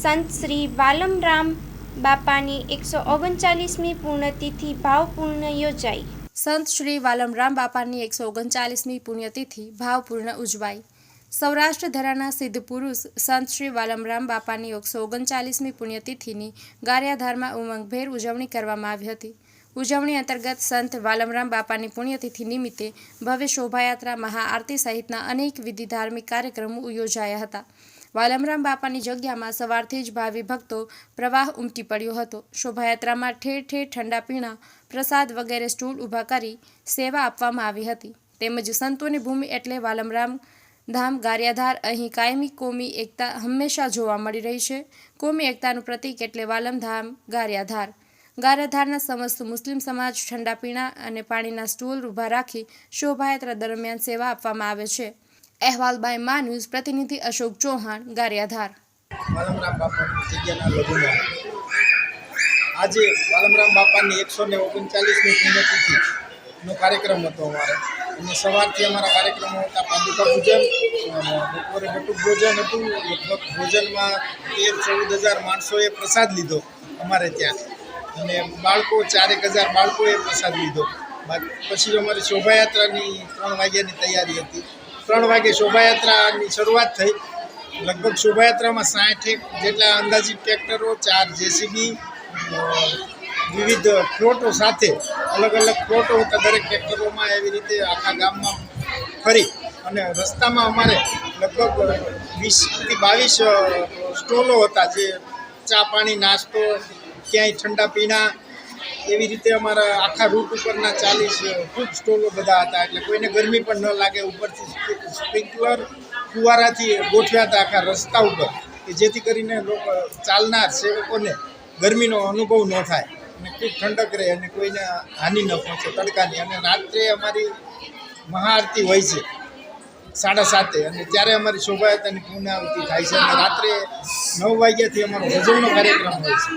સંત શ્રી વાલમરામ બાપાની એકસો ઓગણચાલીસમી પૂર્ણતિથિ ભાવપૂર્ણ યોજાઈ. સંત શ્રી વાલમરામ બાપાની એકસો ઓગણચાલીસમી પુણ્યતિથિ ભાવપૂર્ણ ઉજવાઈ. સૌરાષ્ટ્ર ધરાના સિદ્ધ પુરુષ સંત શ્રી વાલમરામ બાપાની એકસો ઓગણચાલીસમી પુણ્યતિથિની ગારિયાધારમાં ઉમંગભેર ઉજવણી કરવામાં આવી હતી. ઉજવણી અંતર્ગત સંત વાલમરામ બાપાની પુણ્યતિથિ નિમિત્તે ભવ્ય શોભાયાત્રા, મહાઆરતી સહિતના અનેક વિધિ ધાર્મિક કાર્યક્રમો યોજાયા હતા. વાલમરામ બાપાની જગ્યામાં સવારથી જ ભાવિ ભક્તો પ્રવાહ ઉમટી પડ્યો હતો. શોભાયાત્રામાં ઠેર ઠેર ઠંડા પીણા, પ્રસાદ વગેરે સ્ટૂલ ઊભા કરી સેવા આપવામાં આવી હતી. તેમજ સંતોની ભૂમિ એટલે વાલમરામ ધામ ગારિયાધાર અહીં કાયમી કોમી એકતા હંમેશા જોવા મળી રહી છે. કોમી એકતાનું પ્રતીક એટલે વાલમધામ ગારિયાધાર. ગારિયાધારના સમસ્ત મુસ્લિમ સમાજ ઠંડા પીણા અને પાણીના સ્ટૂલ ઊભા રાખી શોભાયાત્રા દરમિયાન સેવા આપવામાં આવે છે. અહેવાલ બાય મા ન્યૂઝ પ્રતિનિધિ અશોક ચૌહાણ, ગારિયાધાર. આજે વાલમરામ બાપાની એકસો ને ઓગણચાલીસમી પુણ્યતિથિનો કાર્યક્રમ હતો અમારે. અને સવારથી અમારા કાર્યક્રમો હતા પાદુકા પૂજન બપોરે બટુક ભોજન હતું. લગભગ ભોજનમાં તેર ચૌદ હજાર માણસોએ પ્રસાદ લીધો અમારે ત્યાં. અને બાળકો, ચારેક હજાર બાળકોએ પ્રસાદ લીધો. પછી અમારી શોભાયાત્રાની ત્રણ વાગ્યાની તૈયારી હતી. ત્રણ વાગે શોભાયાત્રાની શરૂઆત થઈ. લગભગ શોભાયાત્રામાં સાઠેક જેટલા અંદાજિત ટ્રેક્ટરો, ચાર જેસીબી વિવિધ પ્લોટો સાથે અલગ અલગ પ્લોટો હતા દરેક ટ્રેક્ટરોમાં એવી રીતે આખા ગામમાં ફરી. અને રસ્તામાં અમારે લગભગ વીસથી બાવીસ સ્ટોલો હતા જે ચા પાણી, નાસ્તો, ક્યાંય ઠંડા પીણા એવી રીતે અમારા આખા રૂટ ઉપરના ચાલીસ ખૂબ સ્ટોલો બધા હતા. એટલે કોઈને ગરમી પણ ન લાગે. ઉપરથી સ્પ્રિંકલર ફુવારાથી ગોઠવ્યા હતા આખા રસ્તા ઉપર, કે જેથી કરીને લોકો, ચાલનાર સેવકોને ગરમીનો અનુભવ ન થાય અને ખૂબ ઠંડક રહે અને કોઈને હાનિ ન પહોંચે, તડકાની. અને રાત્રે અમારી મહાઆરતી હોય છે સાડા સાતે, અને ત્યારે અમારી શોભાયાત્રાની પૂર્ણાહુતિ થાય છે. અને રાત્રે નવ વાગ્યાથી અમારો ભજનનો કાર્યક્રમ હોય છે.